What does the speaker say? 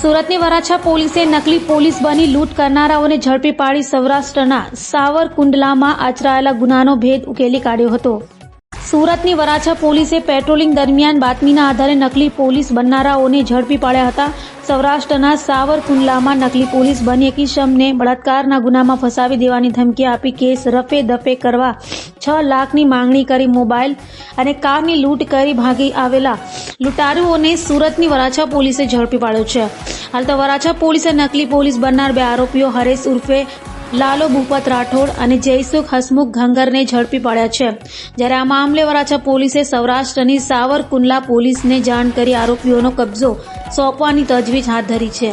સુરતની વરાછા પોલીસે નકલી પોલીસ બની લૂંટ કરનારાઓને ઝડપી પાડી સૌરાષ્ટ્રના સાવરકુંડલામાં આચરાયેલા ગુનાનો ભેદ ઉકેલી કાઢ્યો હતો. સુરતની વરાછા પોલીસે પેટ્રોલિંગ દરમિયાન બાતમીના આધારે નકલી પોલીસ બનનારાઓને ઝડપી પાડ્યા હતા. સૌરાષ્ટ્રના સાવરકુંડલામાં નકલી પોલીસ બની એક બળાત્કારના ગુનામાં ફસાવી દેવાની ધમકી આપી કેસ રફે દફે કરવા છ લાખની માંગણી કરી મોબાઈલ અને કારની લૂંટ કરી ભાગી આવેલા લૂંટારુઓને સુરતની વરાછા પોલીસે ઝડપી પાડ્યો છે. હાલ તો વરાછા પોલીસે નકલી પોલીસ બનનાર બે આરોપીઓ હરેશ ઉર્ફે લાલો ભૂપત રાઠોડ અને જયસુખ હસમુખ ઘંગરને ઝડપી પાડ્યા છે. જ્યારે આ મામલે વરાછા પોલીસે સૌરાષ્ટ્રની સાવરકુંડલા પોલીસને જાણ કરી આરોપીઓનો કબજો સોંપવાની તજવીજ હાથ ધરી છે.